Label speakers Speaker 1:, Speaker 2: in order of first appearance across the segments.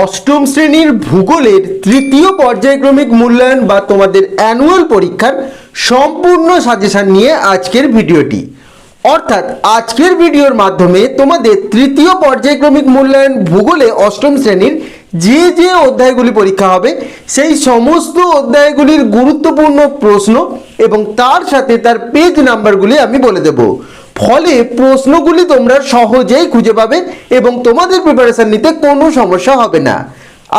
Speaker 1: অষ্টম শ্রেণির ভূগোলের তৃতীয় পর্যায়ক্রমিক মূল্যায়ন বা তোমাদের অ্যানুয়াল পরীক্ষার সম্পূর্ণ সাজেশন নিয়ে আজকের ভিডিওটি। অর্থাৎ আজকের ভিডিওর মাধ্যমে তোমাদের তৃতীয় পর্যায়ক্রমিক মূল্যায়ন ভূগোলে অষ্টম শ্রেণির যে যে অধ্যায়গুলি পরীক্ষা হবে, সেই সমস্ত অধ্যায়গুলির গুরুত্বপূর্ণ প্রশ্ন এবং তার সাথে তার পেজ নাম্বারগুলি আমি বলে দেবো। ফলে প্রশ্নগুলি তোমরা সহজেই খুঁজে পাবে এবং তোমাদের প্রিপারেশন নিতে কোনো সমস্যা হবে না।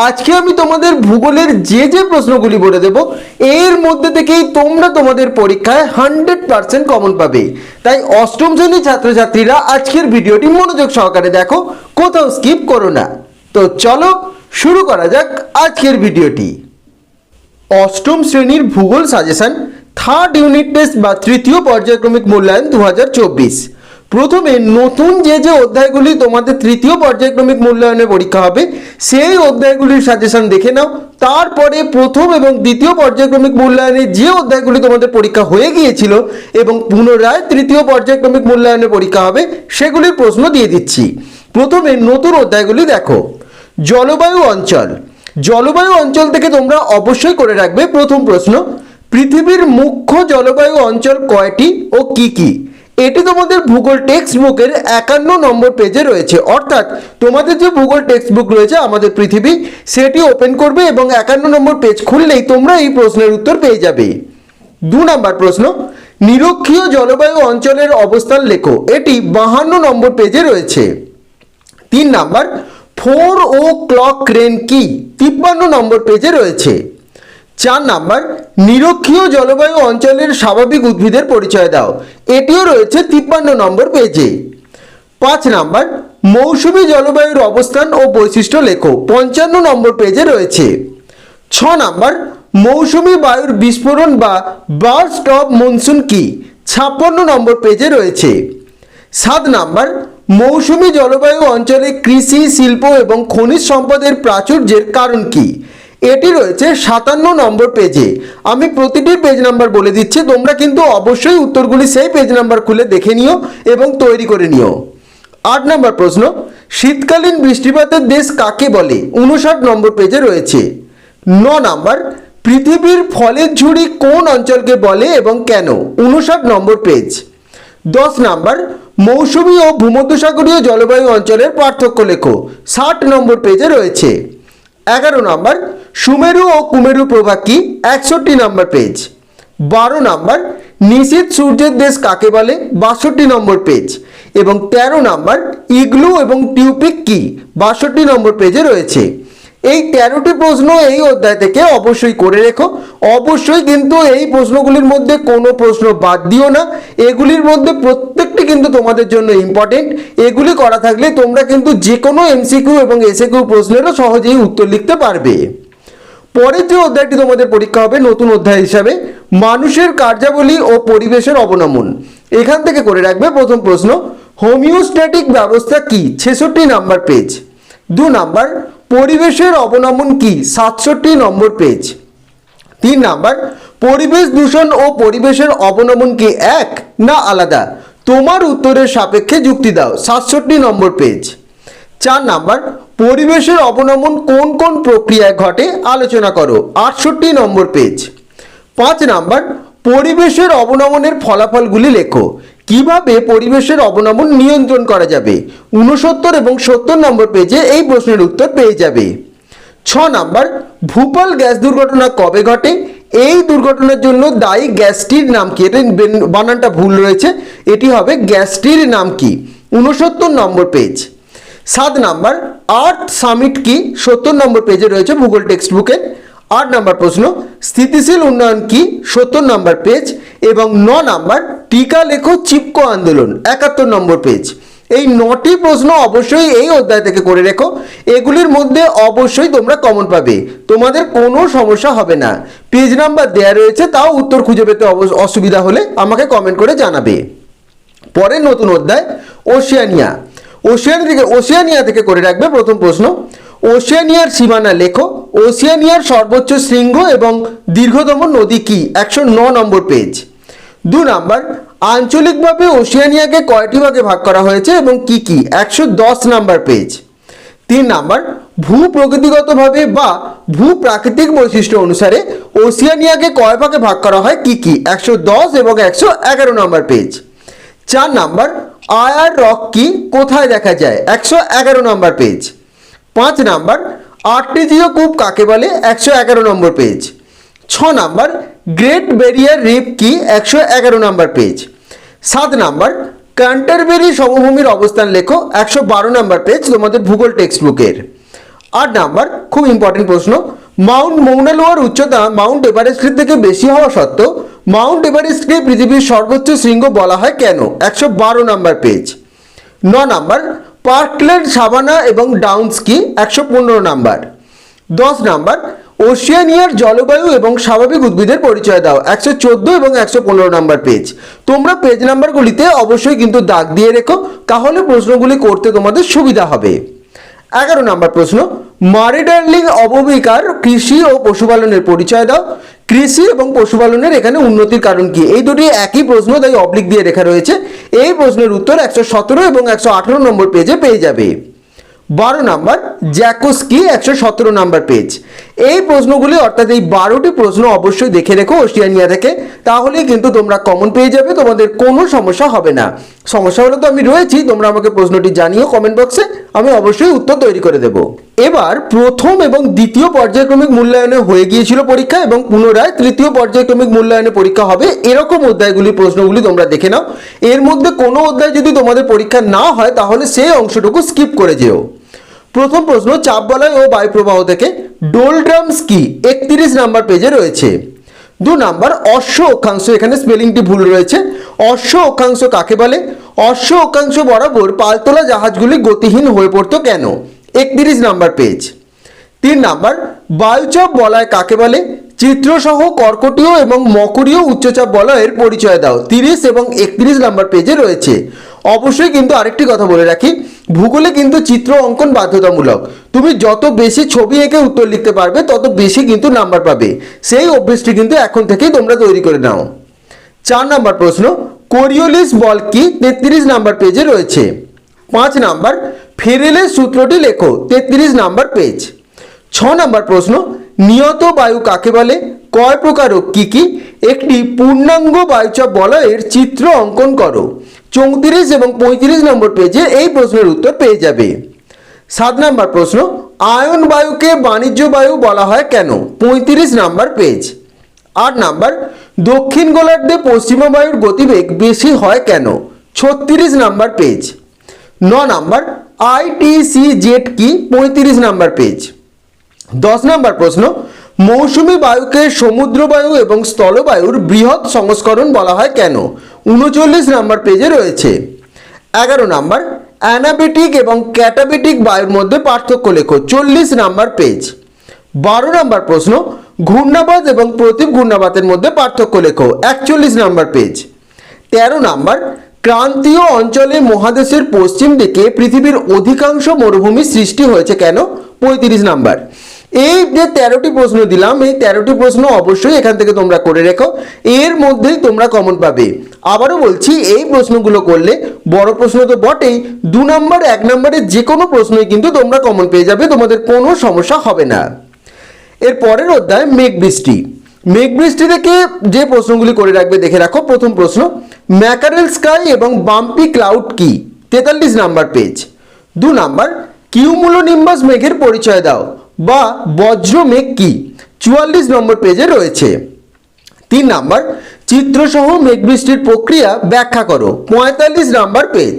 Speaker 1: আজকে আমি তোমাদের ভূগোলের যে যে প্রশ্নগুলি বলে দেব, এর মধ্যে থেকেই তোমরা তোমাদের পরীক্ষায় হান্ড্রেড পার্সেন্ট কমন পাবে। তাই অষ্টম শ্রেণির ছাত্রছাত্রীরা আজকের ভিডিওটি মনোযোগ সহকারে দেখো, কোথাও স্কিপ করো না। তো চলো শুরু করা যাক আজকের ভিডিওটি। অষ্টম শ্রেণির ভূগোল সাজেশন থার্ড ইউনিট টেস্ট বা তৃতীয় পর্যায়ক্রমিক মূল্যায়ন দু হাজার চব্বিশ। প্রথমে নতুন যে যে অধ্যায়গুলি তোমাদের তৃতীয় পর্যায়ক্রমিক মূল্যায়নে পরীক্ষা হবে, সেই অধ্যায়গুলির সাজেশন দেখে নাও। তারপরে প্রথম এবং দ্বিতীয় পর্যায়ক্রমিক মূল্যায়নে যে অধ্যায়গুলি তোমাদের পরীক্ষা হয়ে গিয়েছিল এবং পুনরায় তৃতীয় পর্যায়ক্রমিক মূল্যায়নে পরীক্ষা হবে, সেগুলির প্রশ্ন দিয়ে দিচ্ছি। প্রথমে নতুন অধ্যায়গুলি দেখো। জলবায়ু অঞ্চল। জলবায়ু অঞ্চল থেকে তোমরা অবশ্যই করে রাখবে প্রথম প্রশ্ন। পৃথিবীর মুখ্য জলবায়ু অঞ্চল কয়টি ও কি কি? এটি তোমাদের ভূগোল টেক্সট বুকের একান্ন নম্বর পেজে রয়েছে। অর্থাৎ তোমাদের যে ভূগোল টেক্সট বুক রয়েছে আমাদের পৃথিবী, সেটি ওপেন করবে এবং একান্ন নম্বর পেজ খুললেই তোমরা এই প্রশ্নের উত্তর পেয়ে যাবে। দু নম্বর প্রশ্ন, নিরক্ষীয় জলবায়ু অঞ্চলের অবস্থান লেখো। এটি বাহান্ন নম্বর পেজে রয়েছে। তিন number, four o'clock rain কি? তিপ্পান্ন নম্বর পেজে রয়েছে। চার নাম্বার, নিরক্ষীয় জলবায়ু অঞ্চলের স্বাভাবিক উদ্ভিদের পরিচয় দাও। এটিও রয়েছে তিপ্পান্ন নম্বর পেজে। পাঁচ নাম্বার, মৌসুমী জলবায়ুর অবস্থান ও বৈশিষ্ট্য লেখো। পঞ্চান্ন নম্বর পেজে রয়েছে। ছ নাম্বার, মৌসুমী বায়ুর বিস্ফোরণ বা বার্স্ট অফ মনসুন কি? ছাপ্পান্ন নম্বর পেজে রয়েছে। সাত নাম্বার, মৌসুমী জলবায়ু অঞ্চলে কৃষি, শিল্প এবং খনিজ সম্পদের প্রাচুর্যের কারণ কি? এটি রয়েছে সাতান্ন নম্বর পেজে। আমি প্রতিটি পেজ নাম্বার বলে দিচ্ছি, তোমরা কিন্তু অবশ্যই উত্তরগুলি সেই পেজ নাম্বার খুলে দেখে নিও এবং তৈরি করে নিও। আট নম্বর প্রশ্ন, শীতকালীন বৃষ্টিপাতের দেশ কাকে বলে? উনষাট নম্বর পেজে রয়েছে। ন নাম্বার, পৃথিবীর ফলের ঝুড়ি কোন অঞ্চলকে বলে এবং কেন? উনষাট নম্বর পেজ। দশ নাম্বার, মৌসুমী ও ভূমধ্যসাগরীয় জলবায়ু অঞ্চলের পার্থক্য লেখো। ষাট নম্বর পেজে রয়েছে। এগারো নম্বর, সুমেরু ও কুমেরু প্রভা কি? একষট্টি নম্বর পেজ বারো নম্বর নিশীত সূর্যের দেশ কাকে বলে? বাষট্টি নম্বর পেজ এবং তেরো নম্বর, ইগলু এবং টিউপিক কি? বাষট্টি নম্বর পেজে রয়েছে। এই তেরোটি প্রশ্ন এই অধ্যায় থেকে অবশ্যই করে রেখো। অবশ্যই কিন্তু এই প্রশ্নগুলির মধ্যে কোনো প্রশ্ন বাদ দিও না। এগুলির মধ্যে প্রত্যেকটি কিন্তু তোমাদের জন্য ইম্পর্টেন্ট এগুলি করা থাকলে তোমরা কিন্তু যে কোনো এমসিকিউ এবং এসএকিউ প্রশ্নেরও সহজেই উত্তর লিখতে পারবে। পরের যে অধ্যায়টি তোমাদের পরীক্ষা হবে নতুন অধ্যায় হিসাবে, মানুষের কার্যাবলী ও পরিবেশের অবনমন। এখান থেকে করে রাখবে প্রথম প্রশ্ন, হোমিওস্ট্যাটিক ব্যবস্থা কি? ছেষট্টি নাম্বার পেজ দু নাম্বার, পরিবেশের অবনমন কি? সাতষট্টি নম্বর পেজ তিন নাম্বার, পরিবেশ দূষণ ও পরিবেশের অবনমন কি এক না আলাদা? তোমার উত্তরের সাপেক্ষে যুক্তি দাও, সাতষট্টি নম্বর পেজ চার নাম্বার, পরিবেশের অবনমন কোন কোন প্রক্রিয়ায় ঘটে আলোচনা করো, আটষট্টি নম্বর পেজ পাঁচ নাম্বার, পরিবেশের অবনমনের ফলাফলগুলি লেখো, কীভাবে পরিবেশের অবনমন নিয়ন্ত্রণ করা যাবে? উনসত্তর এবং সত্তর নম্বর পেজে এই প্রশ্নের উত্তর পেয়ে যাবে। ছ নাম্বার, ভূপাল গ্যাস দুর্ঘটনা কবে ঘটে? এই দুর্ঘটনার জন্য দায়ী গ্যাসটির নাম কি? এটা বানানটা ভুল রয়েছে। এটি হবে গ্যাসটির নাম কি? উনসত্তর নম্বর পেজ। সাত নাম্বার, আর্থ সামিট কি? সত্তর নম্বর পেজে রয়েছে ভূগোল টেক্সট বুকে আট নম্বর প্রশ্ন, স্থিতিশীল উন্নয়ন কি? সত্তর নম্বর পেজ। এবং ন নাম্বার, টিকা লেখো চিপকো আন্দোলন। একাত্তর নম্বর পেজ। এই নটি প্রশ্ন অবশ্যই এই অধ্যায় থেকে করে রেখো। এগুলির মধ্যে অবশ্যই তোমরা কমন পাবে। তোমাদের কোনো সমস্যা হবে না। পেজ নাম্বার দেয়া রয়েছে, তাও উত্তর খুঁজে পেতে অসুবিধা হলে আমাকে কমেন্ট করে জানাবে। পরের নতুন অধ্যায়, ওশিয়ানিয়া। ওশিয়ানি থেকে ওশিয়ানিয়া থেকে করে রাখবে প্রথম প্রশ্ন। ওশিয়ানিয়ার সীমানা লেখো। ওশিয়ানিয়ার সর্বোচ্চ শৃঙ্গ এবং দীর্ঘতম নদী কি? একশো ন নম্বর পেজ দু নাম্বার আঞ্চলিকভাবে ওশিয়ানিয়াকে কয়টি ভাগে ভাগ করা হয়েছে এবং কি কি? একশো দশ নাম্বার পেজ। তিন নাম্বার, ভূ প্রকৃতিগতভাবে বা ভূ প্রাকৃতিক বৈশিষ্ট্য অনুসারে ওসিয়ানিয়াকে কয় ভাগে ভাগ করা হয়, কি কি? একশো দশ এবং একশো এগারো নম্বর পেজ। চার নাম্বার, আয়ার রক কি কোথায় দেখা যায়? একশো এগারো নম্বর পেজ। পাঁচ নাম্বার আর্টিজিও কূপ কাকে বলে? একশো এগারো নম্বর পেজ। ছ নাম্বার, গ্রেট ব্যারিয়ার রিফ কি? একশো এগারো নম্বর পেজ। সাত নাম্বার ক্যান্টারবেরি সমভূমির অবস্থান লেখো একশো বারো নাম্বার পেজ তোমাদের ভূগোল টেক্সট বুকের আট নাম্বার, খুব ইম্পর্টেন্ট প্রশ্ন, মাউন্ট মৌনালোয়ার উচ্চতা মাউন্ট এভারেস্টের থেকে বেশি হওয়া সত্ত্বেও, মাউন্ট এভারেস্টকে পৃথিবীর সর্বোচ্চ শৃঙ্গ বলা হয় কেন? একশো বারো নাম্বার পেজ ন নাম্বার, পার্কল্যান্ড সাবানা এবং ডাউন্স কি একশো পনেরো নাম্বার। দশ নাম্বার ওশিয়ানিয়ার জলবায়ু এবং স্বাভাবিক উদ্ভিদের পরিচয় দাও। একশো চোদ্দ এবং একশো পনেরো নাম্বার পেজ তোমরা পেজ নাম্বারগুলিতে অবশ্যই কিন্তু দাগ দিয়ে রেখো, তাহলে প্রশ্নগুলি করতে তোমাদের সুবিধা হবে। এগারো নম্বর প্রশ্ন, মারিডার্লিং অববিকার কৃষি ও পশুপালনের পরিচয় দাও। কৃষি এবং পশুপালনের এখানে উন্নতির কারণ কি? এই দুটি একই প্রশ্ন, তাই অবলিক দিয়ে লেখা রয়েছে। এই প্রশ্নের উত্তর একশো সতেরো এবং একশো আঠেরো নম্বর পেজে পেয়ে যাবে। বারো নাম্বার, জ্যাকোস্কি একশো সতেরো নাম্বার পেজ এই প্রশ্নগুলি অর্থাৎ এই বারোটি প্রশ্ন অবশ্যই দেখে রেখো ওশিয়ানিয়া থেকে তাহলে কিন্তু তোমরা কমন পেয়ে যাবে, তোমাদের কোনো সমস্যা হবে না। সমস্যা হলে তো আমি রয়েছি, তোমরা আমাকে প্রশ্নটি জানিও কমেন্ট বক্সে আমি অবশ্যই উত্তর তৈরি করে দেব। এবার প্রথম এবং দ্বিতীয় পর্যায়ক্রমিক মূল্যায়নে হয়ে গিয়েছিল পরীক্ষা এবং পুনরায় তৃতীয় পর্যায়ক্রমিক মূল্যায়নে পরীক্ষা হবে, এরকম অধ্যায়গুলি, প্রশ্নগুলি তোমরা দেখে নাও। এর মধ্যে কোনো অধ্যায় যদি তোমাদের পরীক্ষা না হয়, তাহলে সেই অংশটুকু স্কিপ করে যেও। প্রথম প্রশ্ন চাপ বলয় ও বায়ুপ্রবাহ থেকে ডোলড্রামস কি? একত্রিশ নাম্বার পেজে রয়েছে। দু নাম্বার, অশ্ব অক্ষাংশ, এখানে স্পেলিংটি ভুল রয়েছে। অশ্ব অক্ষাংশ কাকে বলে? অশ্ব অক্ষাংশ বরাবর পালতোলা জাহাজগুলি গতিহীন হয়ে পড়তো কেন? একত্রিশ নাম্বার পেজ তিন নাম্বার বায়ুচাপ বলয় কাকে বলে? চিত্রসহ, কর্কটীয় এবং মকরীয় উচ্চচাপ বলয়ের পরিচয় দাও। তিরিশ এবং একত্রিশ নাম্বার পেজে রয়েছে। অবশ্যই কিন্তু আরেকটি কথা বলে রাখি, ভূগোলে কিন্তু চিত্র অঙ্কন বাধ্যতামূলক। তুমি যত বেশি ছবি এঁকে উত্তর লিখতে পারবে, তত বেশি কিন্তু নাম্বার পাবে। সেই অভ্যেসটি কিন্তু এখন থেকেই তোমরা তৈরি করে নাও। চার নাম্বার প্রশ্ন, কোরিওলিস বল কি? তেত্রিশ নাম্বার পেজে রয়েছে। পাঁচ নাম্বার, ফেরেলের সূত্রটি লেখো। তেত্রিশ নাম্বার পেজ। ছ নাম্বার প্রশ্ন, নিয়ত বায়ু কাকে বলে? কয় প্রকারক কি কি? একটি পূর্ণাঙ্গ বায়ুচাপ বলয়ের চিত্র অঙ্কন করো। চৌত্রিশ এবং পঁয়ত্রিশ নম্বর পেজে এই প্রশ্নের উত্তর পেয়ে যাবে। সাত নাম্বার প্রশ্ন, আয়ন বায়ুকে বাণিজ্য বায়ু বলা হয় কেন? পঁয়ত্রিশ নাম্বার পেজ আট নাম্বার, দক্ষিণ গোলার্ধে পশ্চিমা বায়ুর গতিবেগ বেশি হয় কেন? ছত্রিশ নাম্বার পেজ ন নাম্বার আইটিসি জেট কি? পঁয়ত্রিশ নাম্বার পেজ দশ নম্বর প্রশ্ন, মৌসুমী বায়ুকে সমুদ্র বায়ু এবং স্থলবায়ুর বৃহৎ সংস্করণ বলা হয় কেন? উনচল্লিশ নম্বর পেজে রয়েছে। এগারো নাম্বার, অ্যানাবেটিক এবং ক্যাটাবেটিক বায়ুর মধ্যে পার্থক্য লেখো, চল্লিশ নাম্বার পেজ। বারো নম্বর প্রশ্ন ঘূর্ণাবাত এবং প্রতীপ ঘূর্ণাবাতের মধ্যে পার্থক্য লেখো, একচল্লিশ নাম্বার পেজ। তেরো নাম্বার, ক্রান্তীয় অঞ্চলে মহাদেশের পশ্চিম দিকে পৃথিবীর অধিকাংশ মরুভূমি সৃষ্টি হয়েছে কেন? পঁয়ত্রিশ নাম্বার। এই যে তেরোটি প্রশ্ন দিলাম, এই তেরোটি প্রশ্ন অবশ্যই এখান থেকে তোমরা করে রেখো। এর মধ্যেই তোমরা কমন পাবে। আবারও বলছি, এই প্রশ্নগুলো করলে বড় প্রশ্ন তো বটেই, দু নম্বর, এক নম্বরের যে কোনো প্রশ্নই কিন্তু তোমরা কমন পেয়ে যাবে, তোমাদের কোনো সমস্যা হবে না। এর পরের অধ্যায়, মেঘ বৃষ্টি। মেঘ বৃষ্টি থেকে যে প্রশ্নগুলি করে রাখবে, দেখে রাখো। প্রথম প্রশ্ন, ম্যাকারেল স্কাই এবং বাম্পি ক্লাউড কি? তেতাল্লিশ নাম্বার পেজ। দু নাম্বার কিউমুলো নিম্বাস মেঘের পরিচয় দাও। বা বজ্র মেঘ কি? চুয়াল্লিশ নম্বর পেজে রয়েছে। তিন নাম্বার, চিত্রসহ মেঘ বৃষ্টির প্রক্রিয়া ব্যাখ্যা করো। পঁয়তাল্লিশ নাম্বার পেজ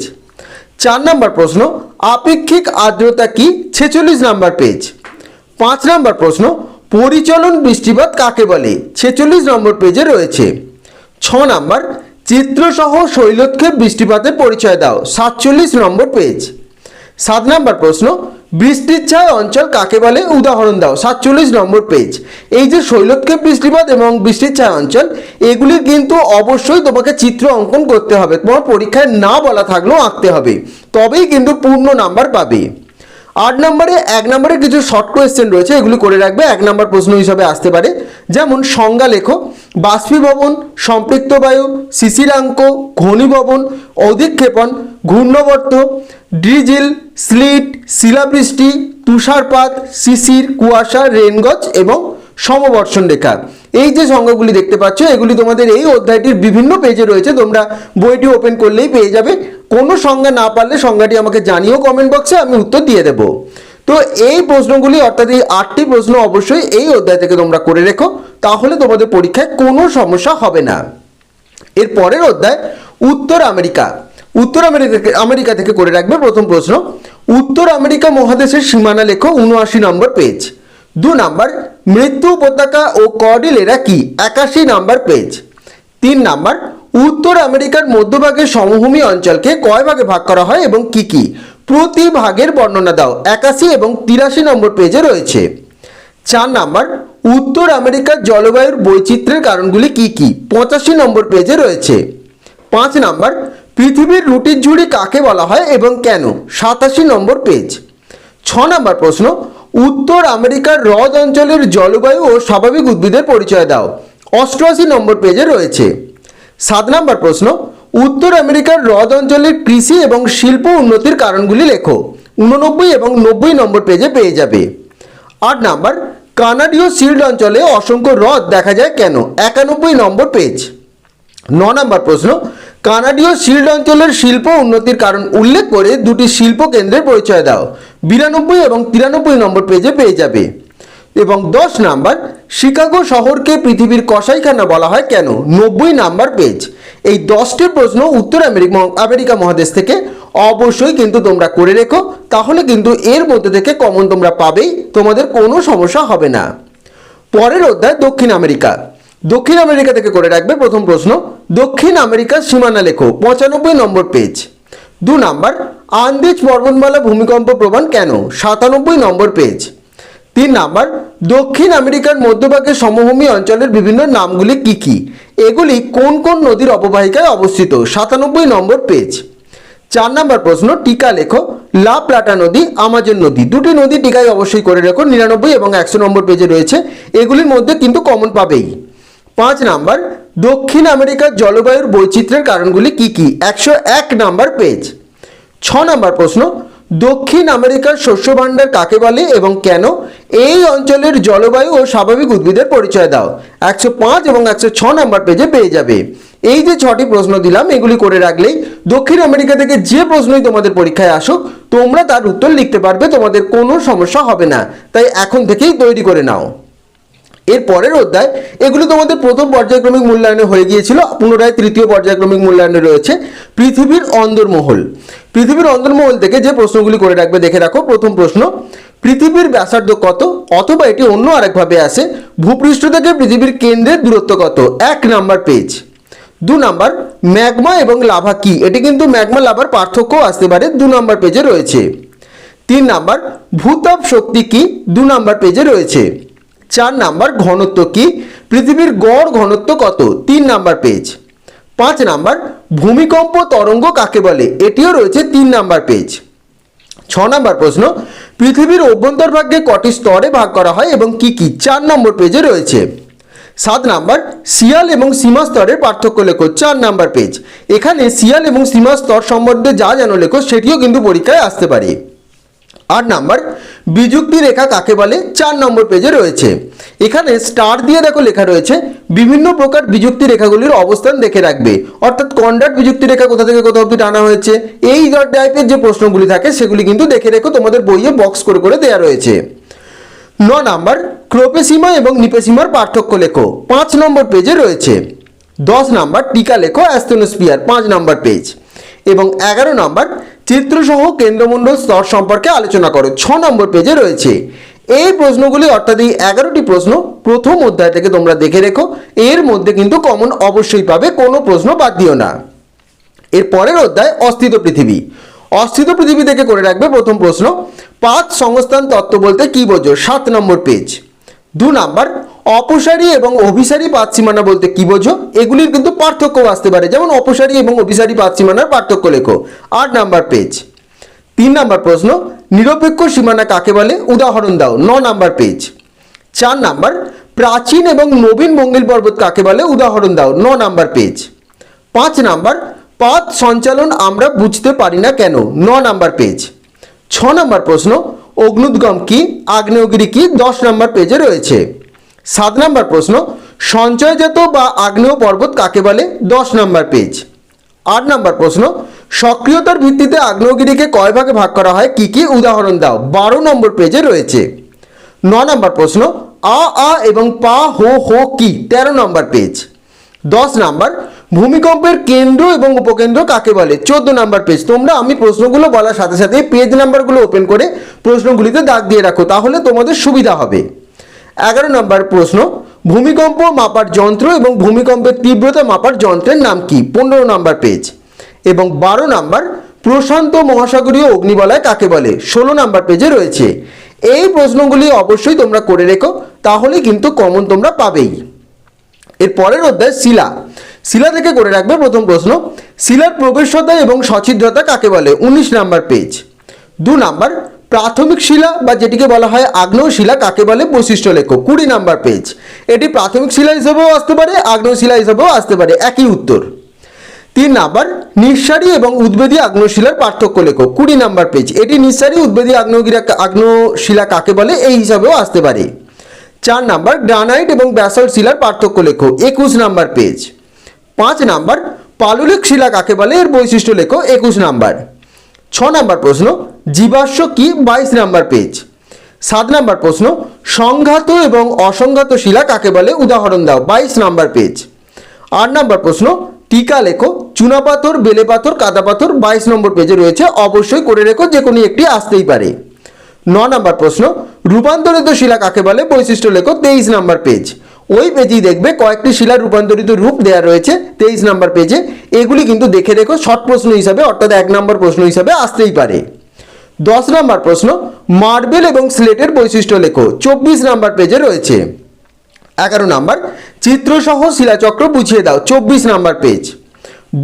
Speaker 1: চার নাম্বার প্রশ্ন, আপেক্ষিক আর্দ্রতা কি? ছেচল্লিশ নাম্বার পেজ পাঁচ নাম্বার প্রশ্ন, পরিচলন বৃষ্টিপাত কাকে বলে? ছেচল্লিশ নম্বর পেজে রয়েছে। ছ নাম্বার, চিত্রসহ শৈলক্ষেপ বৃষ্টিপাতের পরিচয় দাও। সাতচল্লিশ নম্বর পেজ সাত নাম্বার প্রশ্ন বৃষ্টির ছায় অঞ্চল কাকে বলে? উদাহরণ দাও, সাতচল্লিশ নম্বর পেজ এই যে শৈলক্ষেপ বৃষ্টিপাত এবং বৃষ্টির ছায় অঞ্চল এগুলির কিন্তু অবশ্যই তোমাকে চিত্র অঙ্কন করতে হবে। তোমার পরীক্ষায় না বলা থাকলেও আঁকতে হবে। তবেই কিন্তু পূর্ণ নাম্বার পাবে। আট নম্বরে, এক নম্বরে কিছু শর্ট কোয়েশ্চেন রয়েছে, এগুলি করে রাখবে, এক নম্বর প্রশ্ন হিসাবে আসতে পারে। যেমন, সংজ্ঞা লেখো, বাষ্পীভবন, সম্পৃক্ত বায়ু, শিশিরাঙ্ক, ঘনীভবন, অধিক্ষেপণ, ঘূর্ণবর্ত, ড্রিজিল, স্লিট, শিলাবৃষ্টি, তুষারপাত, শিশির, কুয়াশা রেনগজ এবং সমবর্ষণ রেখা। এই যে সংজ্ঞাগুলি দেখতে পাচ্ছ, এগুলি তোমাদের এই অধ্যায়টির বিভিন্ন পেজে রয়েছে, তোমরা বইটি ওপেন করলেই পেয়ে যাবে। কোনো সংজ্ঞা না পারলে সংজ্ঞাটি আমাকে জানিও কমেন্ট বক্সে আমি উত্তর দিয়ে দেবো। তো এই প্রশ্নগুলি, অর্থাৎ এই আটটি প্রশ্ন অবশ্যই এই অধ্যায় থেকে তোমরা করে রেখো, তাহলে তোমাদের পরীক্ষায় কোনো সমস্যা হবে না। এর পরের অধ্যায়, উত্তর আমেরিকা। উত্তর আমেরিকা আমেরিকা থেকে করে রাখবে প্রথম প্রশ্ন। উত্তর আমেরিকা মহাদেশের সীমানা লেখো, উনআশি নম্বর পেজ দু নাম্বার, মৃত্যু উপত্যকা ও কর্ডিলেরা কি? একাশি নাম্বার পেজ তিন নাম্বার উত্তর আমেরিকার মধ্যভাগের সমভূমি অঞ্চলকে কয় ভাগে ভাগ করা হয় এবং কি কি? প্রতি ভাগের বর্ণনা দাও। একাশি এবং তিরাশি নম্বর পেজে রয়েছে। চার নাম্বার, উত্তর আমেরিকার জলবায়ুর বৈচিত্র্যের কারণগুলি কি কি? পঁচাশি নম্বর পেজে রয়েছে। পাঁচ নাম্বার, পৃথিবীর রুটির ঝুড়ি কাকে বলা হয় এবং কেন? সাতাশি নম্বর পেজ ছ নম্বর প্রশ্ন, উত্তর আমেরিকার হ্রদ অঞ্চলের জলবায়ু ও স্বাভাবিক উদ্ভিদের পরিচয় দাও। অষ্টআশি নম্বর পেজে রয়েছে। সাত নম্বর প্রশ্ন, উত্তর আমেরিকার হ্রদ অঞ্চলের কৃষি এবং শিল্প উন্নতির কারণগুলি লেখো। উননব্বই এবং নব্বই নম্বর পেজে পেয়ে যাবে। আট নাম্বার, কানাডীয় শিল্ড অঞ্চলে অসংখ্য হ্রদ দেখা যায় কেন? একানব্বই নম্বর পেজ। ন নম্বর প্রশ্ন, কানাডীয় শিল্ড অঞ্চলের শিল্প উন্নতির কারণ উল্লেখ করে দুটি শিল্প কেন্দ্রের পরিচয় দাও। বিরানব্বই এবং তিরানব্বই নম্বর পেজে পেয়ে যাবে। এবং দশ নাম্বার, শিকাগো শহরকে পৃথিবীর কসাইখানা বলা হয় কেন? নব্বই নাম্বার পেজ এই দশটি প্রশ্ন উত্তর আমেরিকা আমেরিকা মহাদেশ থেকে অবশ্যই কিন্তু তোমরা করে রেখো, তাহলে কিন্তু এর মধ্যে থেকে কমন তোমরা পাবেই, তোমাদের কোনো সমস্যা হবে না। পরের অধ্যায়, দক্ষিণ আমেরিকা। দক্ষিণ আমেরিকা থেকে করে রাখবে প্রথম প্রশ্ন, দক্ষিণ আমেরিকার সীমানা লেখো, পঁচানব্বই নম্বর পেজ দু নাম্বার, আন্দেজ পর্বতমালা ভূমিকম্প প্রমাণ কেন? সাতানব্বই নম্বর পেজ তিন নাম্বার, দক্ষিণ আমেরিকার মধ্যভাগের সমভূমি অঞ্চলের বিভিন্ন নামগুলি কি কি? এগুলি কোন কোন নদীর অববাহিকায় অবস্থিত? সাতানব্বই নম্বর পেজ। চার নাম্বার প্রশ্ন, টিকা লেখো। লা প্লাটা নদী, আমাজন নদী। দুটি নদী টিকায় অবশ্যই করে রেখো, নিরানব্বই এবং একশো নম্বর পেজে রয়েছে। এগুলির মধ্যে কিন্তু কমন পাবেই। পাঁচ নাম্বার, দক্ষিণ আমেরিকার জলবায়ুর বৈচিত্র্যের কারণগুলি কি কি? একশো এক নাম্বার পেজ। ছ নাম্বার প্রশ্ন দক্ষিণ আমেরিকার শস্য ভাণ্ডার কাকে বলে এবং কেন? এই অঞ্চলের জলবায়ু ও স্বাভাবিক উদ্ভিদের পরিচয় দাও। একশো পাঁচ এবং একশো ছ নম্বর পেজে পেয়ে যাবে। এই যে ছটি প্রশ্ন দিলাম, এগুলি করে রাখলেই দক্ষিণ আমেরিকা থেকে যে প্রশ্নই তোমাদের পরীক্ষায় আসুক, তোমরা তার উত্তর লিখতে পারবে, তোমাদের কোনো সমস্যা হবে না। তাই এখন থেকেই তৈরি করে নাও। এর পরের অধ্যায়, এগুলো তোমাদের প্রথম পর্যায়ক্রমিক মূল্যায়নে হয়ে গিয়েছিল, পুনরায় তৃতীয় পর্যায়ক্রমিক মূল্যায়নে রয়েছে, পৃথিবীর অন্দরমহল। পৃথিবীর অন্দরমহল থেকে যে প্রশ্নগুলি করে রাখবে, দেখে রাখো, প্রথম প্রশ্ন, পৃথিবীর ব্যাসার্ধ কত? অথবা এটি অন্য আরেকভাবে আসে, ভূপৃষ্ঠ থেকে পৃথিবীর কেন্দ্রের দূরত্ব কত? এক নাম্বার পেজ। দু নাম্বার, ম্যাগমা এবং লাভা কি? এটি কিন্তু ম্যাগমা, লাভার পার্থক্যও আসতে পারে, দু নাম্বার পেজে রয়েছে। তিন নাম্বার ভূতাপ শক্তি কি? দু নাম্বার পেজে রয়েছে। চার নাম্বার ঘনত্ব কি? পৃথিবীর গড় ঘনত্ব কত? তিন নাম্বার পেজ পাঁচ নাম্বার, ভূমিকম্প তরঙ্গ কাকে বলে? এটিও রয়েছে তিন নাম্বার পেজ ছ নাম্বার প্রশ্ন, পৃথিবীর অভ্যন্তরভাগকে কটি স্তরে ভাগ করা হয় এবং কি কি? চার নম্বর পেজে রয়েছে। সাত নাম্বার সিয়াল এবং সীমা স্তরের পার্থক্য লেখো, চার নাম্বার পেজ এখানে সিয়াল এবং সীমা স্তর সম্বন্ধে যা জানো লেখো, সেটিও কিন্তু পরীক্ষায় আসতে পারে। আট নাম্বার, বিযুক্তি রেখা কাকে বলে? চার নম্বর পেজে রয়েছে। এখানে স্টার দিয়ে দেখো লেখা রয়েছে, বিভিন্ন প্রকার বিযুক্তি রেখাগুলির অবস্থান দেখে রাখবে। অর্থাৎ কন্ডাক্ট বিযুক্তি রেখা কোথা থেকে কোথা অবধি টানা হয়েছে। এই টাইপের যে প্রশ্নগুলি থাকে, সেগুলি কিন্তু দেখে রেখো, তোমাদের বইয়ে বক্স করে করে দেওয়া রয়েছে। ন নাম্বার, ক্রোপেসীমা এবং নিপেসীমার পার্থক্য লেখো। পাঁচ নম্বর পেজে রয়েছে। দশ নাম্বার, টিকা লেখো অ্যাস্থেনোস্পিয়ার পাঁচ নম্বর পেজ এবং এগারো নাম্বার চিত্রসহ কেন্দ্রমণ্ডল স্তর সম্পর্কে আলোচনা করো। ছ নম্বর পেজে রয়েছে। এই প্রশ্নগুলি অর্থাৎ এই এগারোটি প্রশ্ন প্রথম অধ্যায় থেকে তোমরা দেখে রেখো। এর মধ্যে কিন্তু কমন অবশ্যই পাবে, কোনো প্রশ্ন বাদ দিও না। এর পরের অধ্যায়, অস্থিত পৃথিবী। অস্থিত পৃথিবী থেকে করে রাখবে প্রথম প্রশ্ন, পাঁচ সংস্থান তত্ত্ব বলতে কি বোঝো? সাত নম্বর পেজ দু নাম্বার অপসারী এবং অভিসারী পাত সীমানা বলতে কি বোঝো? এগুলির কিন্তু পার্থক্য আসতে পারে। যেমন অপসারী এবং অভিসারী পাত সীমানার পার্থক্য লেখো। আট নাম্বার পেজ তিন নাম্বার প্রশ্ন, নিরপেক্ষ সীমানা কাকে বলে? উদাহরণ দাও, ন নাম্বার পেজ চার নাম্বার, প্রাচীন এবং নবীন মঙ্গল পর্বত কাকে বলে? উদাহরণ দাও, ন নাম্বার পেজ পাঁচ নাম্বার পাত সঞ্চালন আমরা বুঝতে পারি না কেন? ন নাম্বার পেজ ছ নাম্বার প্রশ্ন, অগ্নুদ্গম কি? আগ্নেয়গিরি কি? দশ নম্বর পেজে রয়েছে। সাত নম্বর প্রশ্ন সঞ্চয়জাত বা আগ্নেয় পর্বত কাকে বলে? দশ নম্বর পেজ আট নম্বর প্রশ্ন, সক্রিয়তার ভিত্তিতে আগ্নেয়গিরিকে কয় ভাগে ভাগ করা হয়? কি কি? উদাহরণ দাও। বারো নম্বর পেজে রয়েছে। ন নম্বর প্রশ্ন, আ আ এবং পা, হো হো, কি? তেরো নম্বর পেজ দশ নাম্বার, ভূমিকম্পের কেন্দ্র এবং উপকেন্দ্র কাকে বলে? চোদ্দ নাম্বার পেজ তোমরা আমি প্রশ্নগুলো বলার সাথে সাথে পেজ নাম্বারগুলো ওপেন করে প্রশ্নগুলিতে দাগ দিয়ে রাখো, তাহলে তোমাদের সুবিধা হবে। এগারো নম্বর প্রশ্ন, ভূমিকম্প মাপার যন্ত্র এবং ভূমিকম্পের তীব্রতা মাপার যন্ত্রের নাম কি? পনেরো নম্বর পেজ এবং বারো নাম্বার, প্রশান্ত মহাসাগরীয় অগ্নিবলয় কাকে বলে? ষোলো নম্বর পেজে রয়েছে। এই প্রশ্নগুলি অবশ্যই তোমরা করে রেখো, তাহলে কিন্তু কমন তোমরা পাবেই। এর পরের অধ্যায় শিলা। শিলা থেকে করে রাখবে প্রথম প্রশ্ন, শিলার প্রবেশতা এবং সছিদ্রতা কাকে বলে? উনিশ নাম্বার পেজ দু নাম্বার প্রাথমিক শিলা বা যেটিকে বলা হয় আগ্নেয় শিলা কাকে বলে? বৈশিষ্ট্য লেখো। কুড়ি নাম্বার পেজ এটি প্রাথমিক শিলা হিসেবেও আসতে পারে, আগ্নেয় শিলা হিসেবেও আসতে পারে। একই উত্তর। তিন নাম্বার, নিঃসারী এবং উদ্বেদী আগ্নেয়শিলার পার্থক্য লেখো। কুড়ি নাম্বার পেজ এটি নিঃসারী, উদ্বেদী আগ্নেয়গিরা আগ্নেয়শিলা কাকে বলে? এই হিসাবেও আসতে পারে। চার নাম্বার, গ্রানাইট এবং ব্যাসল্ট শিলার পার্থক্য লেখো। একুশ নাম্বার পেজ পাঁচ নাম্বার, পাললিক শিলা কাকে বলে? এর বৈশিষ্ট্য লেখো। একুশ নাম্বার। ছ নাম্বার প্রশ্ন, জীবাশ্ম কি বাইশ নাম্বার পেজ? সাত নাম্বার প্রশ্ন, সংঘাত এবং অসংঘাত শিলা কাকে বলে? উদাহরণ দাও, বাইশ নাম্বার পেজ। আট নাম্বার প্রশ্ন, টিকা লেখো চুনাপাথর বেলে পাথর, কাদা পাথর, বাইশ নম্বর পেজে রয়েছে, অবশ্যই করে রেখো, যে কোনো একটি আসতেই পারে। ন নম্বর প্রশ্ন, রূপান্তরিত শিলা কাকে বলে? বৈশিষ্ট্য লেখো, তেইশ নম্বর পেজ। ওই পেজেই দেখবে কয়েকটি শিলার রূপান্তরিত রূপ দেওয়া রয়েছে, তেইশ নম্বর পেজে। এগুলি কিন্তু দেখে দেখো শর্ট প্রশ্ন হিসাবে, অর্থাৎ এক নম্বর প্রশ্ন হিসাবে আসতেই পারে। দশ নম্বর প্রশ্ন, মার্বেল এবং স্লেটের বৈশিষ্ট্য লেখো, চব্বিশ নম্বর পেজে রয়েছে। এগারো নাম্বার, চিত্রসহ শিলাচক্র বুঝিয়ে দাও, চব্বিশ নাম্বার পেজ।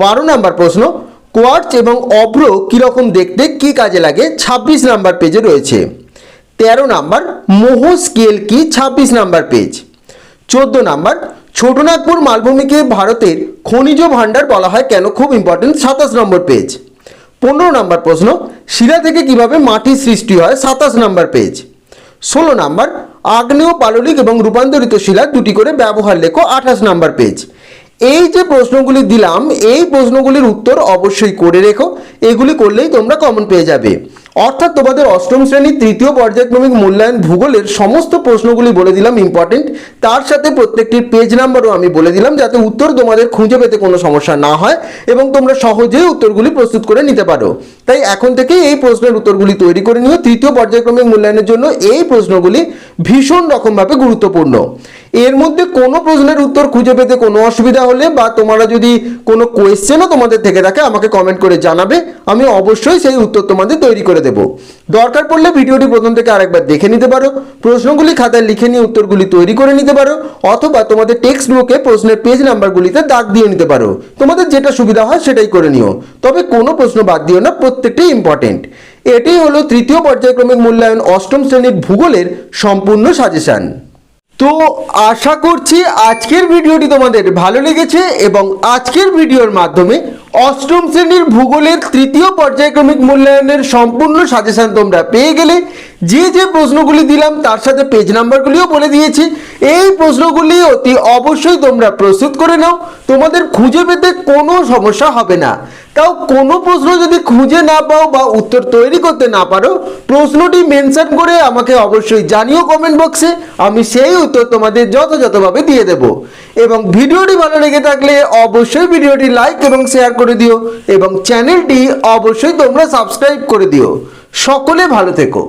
Speaker 1: বারো নাম্বার প্রশ্ন কোয়ার্টস এবং অভ্র কীরকম দেখতে, কি কাজে লাগে, ছাব্বিশ নাম্বার পেজে রয়েছে। তেরো নাম্বার মোহ স্কেল কি, ছাব্বিশ নাম্বার পেজ। চোদ্দ নাম্বার, ছোটনাগপুর মালভূমিকে ভারতের খনিজ ভাণ্ডার বলা হয় কেন? খুব ইম্পর্টেন্ট সাতাশ নম্বর পেজ পনেরো নাম্বার প্রশ্ন, শিলা থেকে কীভাবে মাটির সৃষ্টি হয়? সাতাশ নাম্বার পেজ ষোলো নাম্বার, আগ্নেয় পাললিক এবং রূপান্তরিত শিলা দুটি করে ব্যবহার লেখো, আঠাশ নাম্বার পেজ এই যে প্রশ্নগুলি দিলাম, এই প্রশ্নগুলির উত্তর অবশ্যই করে রেখো। এগুলি করলেই তোমরা কমন পেয়ে যাবে। অর্থাৎ তোমাদের অষ্টম শ্রেণির তৃতীয় পর্যায়ক্রমিক মূল্যায়ন ভূগোলের সমস্ত প্রশ্নগুলি বলে দিলাম ইম্পর্টেন্ট তার সাথে প্রত্যেকটির পেজ নাম্বারও আমি বলে দিলাম যাতে উত্তর তোমাদের খুঁজে পেতে কোনো সমস্যা না হয় এবং তোমরা সহজেই উত্তরগুলি প্রস্তুত করে নিতে পারো। তাই এখন থেকেই এই প্রশ্নের উত্তরগুলি তৈরি করে নিও। তৃতীয় পর্যায়ক্রমিক মূল্যায়নের জন্য এই প্রশ্নগুলি ভীষণ রকমভাবে গুরুত্বপূর্ণ। এর মধ্যে কোনো প্রশ্নের উত্তর খুঁজে পেতে কোনো অসুবিধা হলে বা তোমরা যদি কোনো কোয়েশ্চেনও তোমাদের থেকে থাকে আমাকে কমেন্ট করে জানাবে। আমি অবশ্যই সেই উত্তর তোমাদের তৈরি করে দেব। দরকার পড়লে ভিডিওটি প্রথম থেকে আরেকবার দেখে নিতে পারো, প্রশ্নগুলি খাতায় লিখে নিয়ে উত্তরগুলি তৈরি করে নিতে পারো, অথবা তোমাদের টেক্সট বুকে প্রশ্নের পেজ নাম্বারগুলিতে দাগ দিয়ে নিতে পারো। তোমাদের যেটা সুবিধা হয় সেটাই করে নিও। তবে কোনো প্রশ্ন বাদ দিও না প্রত্যেকটাই ইম্পর্টেন্ট এটি হলো তৃতীয় পর্যায়ক্রমিক মূল্যায়ন অষ্টম শ্রেণির ভূগোলের সম্পূর্ণ সাজেশন তো আশা করছি আজকের ভিডিওটি তোমাদের ভালো লেগেছে এবং আজকের ভিডিওর মাধ্যমে অষ্টম শ্রেণির ভূগোলের তৃতীয় পর্যায়ক্রমিক মূল্যায়নের সম্পূর্ণ সাজেশন তোমরা পেয়ে গেলে যে যে প্রশ্নগুলি দিলাম তার সাথে পেজ নাম্বারগুলিও বলে দিয়েছি। এই প্রশ্নগুলি অতি অবশ্যই তোমরা প্রস্তুত করে নাও। তোমাদের খুঁজে পেতে কোনো সমস্যা হবে না। তাও কোনো প্রশ্ন যদি খুঁজে না পাও বা উত্তর তৈরি করতে না পারো, প্রশ্নটি মেনশন করে আমাকে অবশ্যই জানিও কমেন্ট বক্সে আমি সেই উত্তর তোমাদের যথাযথভাবে দিয়ে দেব। এবং ভিডিওটি ভালো লেগে থাকলে অবশ্যই ভিডিওটি লাইক এবং শেয়ার করে দিও এবং চ্যানেলটি অবশ্যই তোমরা সাবস্ক্রাইব করে দিও। সকলে ভালো থেকো।